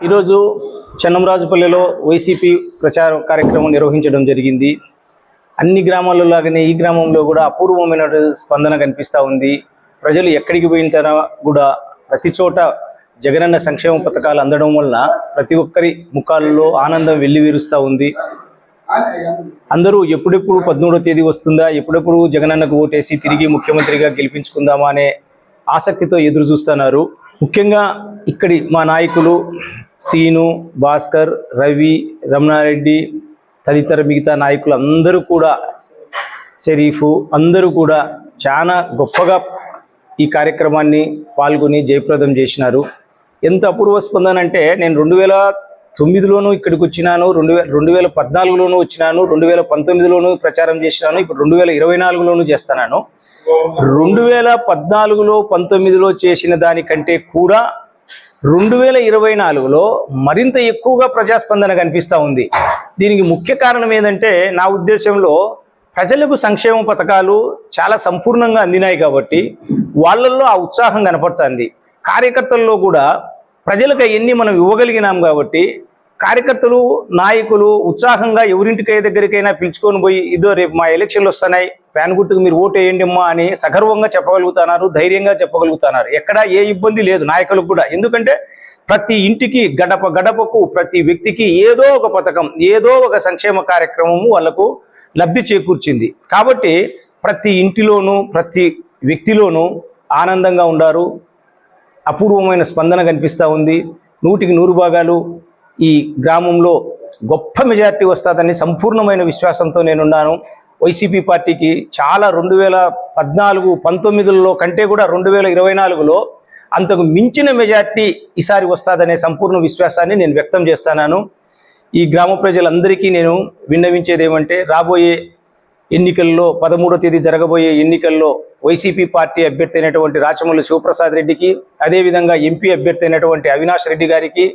ఈరోజు చెన్నంరాజుపల్లిలో వైసీపీ ప్రచార కార్యక్రమం నిర్వహించడం జరిగింది. అన్ని గ్రామాల్లో లాగానే ఈ గ్రామంలో కూడా అపూర్వమైన స్పందన కనిపిస్తూ ఉంది. ప్రజలు ఎక్కడికి పోయిన తర్వాత కూడా ప్రతి చోట జగనన్న సంక్షేమ పథకాలు అందడం వలన ప్రతి ఒక్కరి ముఖాలలో ఆనందం వెల్లివీరుస్తూ ఉంది. అందరూ ఎప్పుడెప్పుడు పదమూడో తేదీ వస్తుందా ఎప్పుడెప్పుడు జగనన్నకు ఓటేసి తిరిగి ముఖ్యమంత్రిగా గెలిపించుకుందామా అనే ఆసక్తితో ఎదురు చూస్తున్నారు ముఖ్యంగా ఇక్కడి మా నాయకులు సీను భాస్కర్ రవి రమణారెడ్డి తదితర మిగతా నాయకులు అందరూ కూడా షరీఫు అందరూ కూడా చాలా గొప్పగా ఈ కార్యక్రమాన్ని పాల్గొని జయప్రదం చేసినారు. ఎంత అపూర్వ స్పందన అంటే నేను రెండు వేల తొమ్మిదిలోనూ ఇక్కడికి వచ్చినాను రెండు వేల రెండు వేల పద్నాలుగులోనూ వచ్చినాను రెండు వేల పంతొమ్మిదిలోనూ ప్రచారం చేసినాను ఇప్పుడు రెండు వేల ఇరవై నాలుగులోనూ చేస్తున్నాను. రెండు వేల పద్నాలుగులో పంతొమ్మిదిలో చేసిన దానికంటే కూడా రెండు వేల ఇరవై నాలుగులో మరింత ఎక్కువగా ప్రజాస్పందన కనిపిస్తూ ఉంది. దీనికి ముఖ్య కారణం ఏంటంటే నా ఉద్దేశంలో ప్రజలకు సంక్షేమ పథకాలు చాలా సంపూర్ణంగా అందినాయి కాబట్టి వాళ్ళల్లో ఆ ఉత్సాహం కనపడుతుంది. కార్యకర్తల్లో కూడా ప్రజలకు అవన్నీ మనం ఇవ్వగలిగినాం కాబట్టి కార్యకర్తలు నాయకులు ఉత్సాహంగా ఎవరింటికి దగ్గరికైనా పిలుచుకొని పోయి ఇదో రేపు మా ఎలక్షన్లు వస్తున్నాయి ఫ్యాన్ గుర్తుకు మీరు ఓటు అమ్మా అని సగర్వంగా చెప్పగలుగుతున్నారు ధైర్యంగా చెప్పగలుగుతున్నారు ఎక్కడా ఏ ఇబ్బంది లేదు నాయకులకు కూడా. ఎందుకంటే ప్రతి ఇంటికి గడప గడపకు ప్రతి వ్యక్తికి ఏదో ఒక పథకం ఏదో ఒక సంక్షేమ కార్యక్రమము వాళ్ళకు లబ్ధి చేకూర్చింది. కాబట్టి ప్రతి ఇంటిలోనూ ప్రతి వ్యక్తిలోనూ ఆనందంగా ఉండారు. అపూర్వమైన స్పందన కనిపిస్తూ ఉంది. నూటికి నూరు భాగాలు ఈ గ్రామంలో గొప్ప మెజార్టీ వస్తుందని సంపూర్ణమైన విశ్వాసంతో నేనున్నాను. వైసీపీ పార్టీకి చాలా రెండు వేల పద్నాలుగు పంతొమ్మిదిలో కంటే కూడా రెండు వేల ఇరవై నాలుగులో అంతకు మించిన మెజార్టీ ఈసారి వస్తుందనే సంపూర్ణ విశ్వాసాన్ని నేను వ్యక్తం చేస్తున్నాను. ఈ గ్రామ ప్రజలందరికీ నేను విన్నవించేది ఏమంటే రాబోయే ఎన్నికల్లో పదమూడో తేదీ జరగబోయే ఎన్నికల్లో వైసీపీ పార్టీ అభ్యర్థి అయినటువంటి రాచమల్లి శివప్రసాద్ రెడ్డికి అదేవిధంగా ఎంపీ అభ్యర్థి అయినటువంటి అవినాష్ రెడ్డి గారికి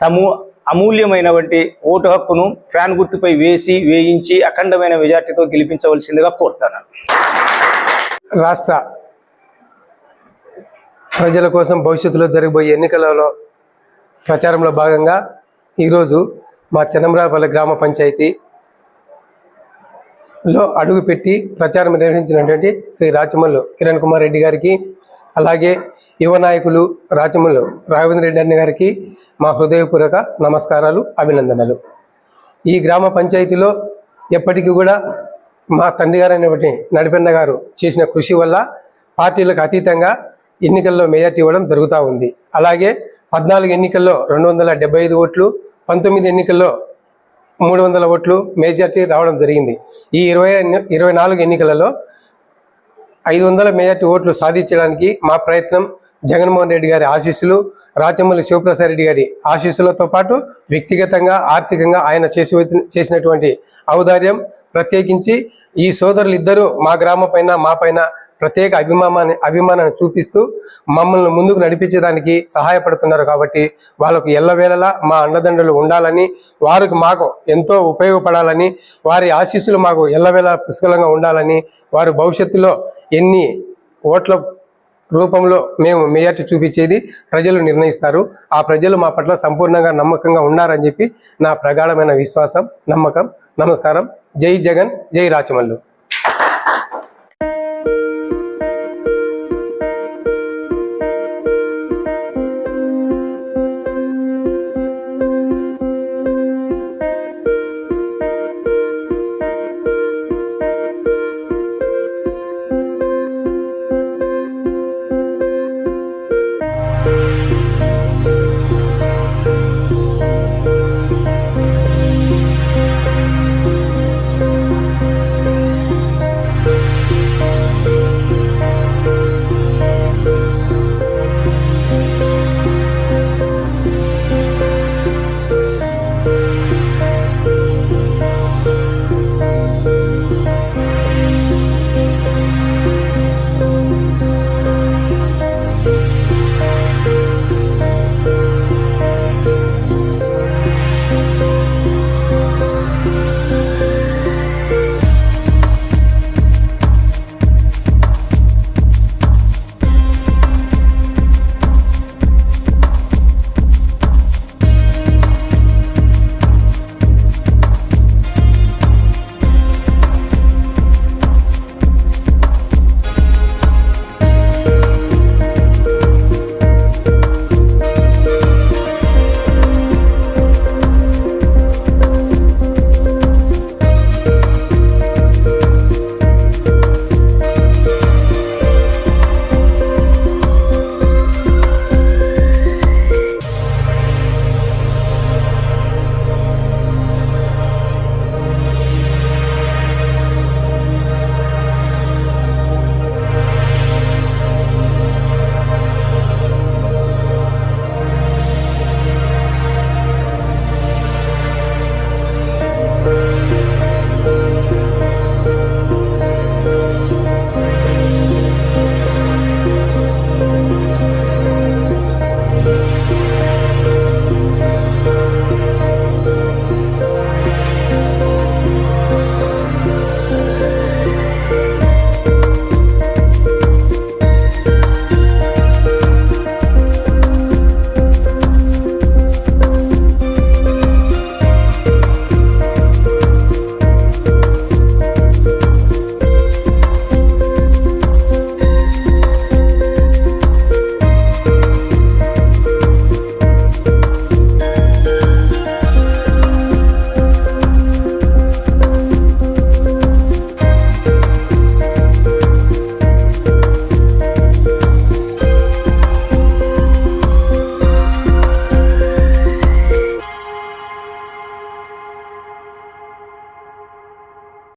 తము అమూల్యమైనటువంటి ఓటు హక్కును ఫ్యాన్ గుర్తుపై వేసి వేయించి అఖండమైన మెజార్టీతో గెలిపించవలసిందిగా కోరుతాను రాష్ట్ర ప్రజల కోసం భవిష్యత్తులో జరగబోయే ఎన్నికలలో ప్రచారంలో భాగంగా ఈరోజు మా చెన్నమరాపల్లి గ్రామ పంచాయతీలో అడుగుపెట్టి ప్రచారం నిర్వహించినటువంటి శ్రీ రాచమల్లు కిరణ్ కుమార్ రెడ్డి గారికి అలాగే యువ నాయకులు రాచమల్లు రాఘవేంద్ర రెడ్డి అన్న గారికి మా హృదయపూర్వక నమస్కారాలు అభినందనలు. ఈ గ్రామ పంచాయతీలో ఎప్పటికీ కూడా మా తండ్రి గారు అనేటువంటి నడిపెన్న గారు చేసిన కృషి వల్ల పార్టీలకు అతీతంగా ఎన్నికల్లో మెజార్టీ ఇవ్వడం జరుగుతూ ఉంది. అలాగే పద్నాలుగు ఎన్నికల్లో రెండు వందల డెబ్బై ఐదు ఓట్లు పంతొమ్మిది ఎన్నికల్లో మూడు వందల ఓట్లు మెజార్టీ రావడం జరిగింది. ఈ ఇరవై ఇరవై నాలుగు ఎన్నికలలో ఐదు వందల మెజార్టీ ఓట్లు సాధించడానికి మా ప్రయత్నం జగన్మోహన్ రెడ్డి గారి ఆశీస్సులు రాచమల్లి శివప్రసాద్ రెడ్డి గారి ఆశీస్సులతో పాటు వ్యక్తిగతంగా ఆర్థికంగా ఆయన చేసి చేసినటువంటి ఔదార్యం ప్రత్యేకించి ఈ సోదరులు ఇద్దరు మా గ్రామం పైన మా పైన ప్రత్యేక అభిమానాన్ని అభిమానాన్ని చూపిస్తూ మమ్మల్ని ముందుకు నడిపించడానికి సహాయపడుతున్నారు కాబట్టి వాళ్ళకు ఎల్లవేళలా మా అండదండలు ఉండాలని వారికి మాకు ఎంతో ఉపయోగపడాలని వారి ఆశీస్సులు మాకు ఎల్లవేళ పుష్కలంగా ఉండాలని వారు భవిష్యత్తులో ఎన్ని ఓట్ల రూపంలో మేము మెజార్టీ చూపించేది ప్రజలు నిర్ణయిస్తారు. ఆ ప్రజలు మా పట్ల సంపూర్ణంగా నమ్మకంగా ఉన్నారని చెప్పి నా ప్రగాఢమైన విశ్వాసం నమ్మకం నమస్కారం. జై జగన్ జై రాచమల్లు.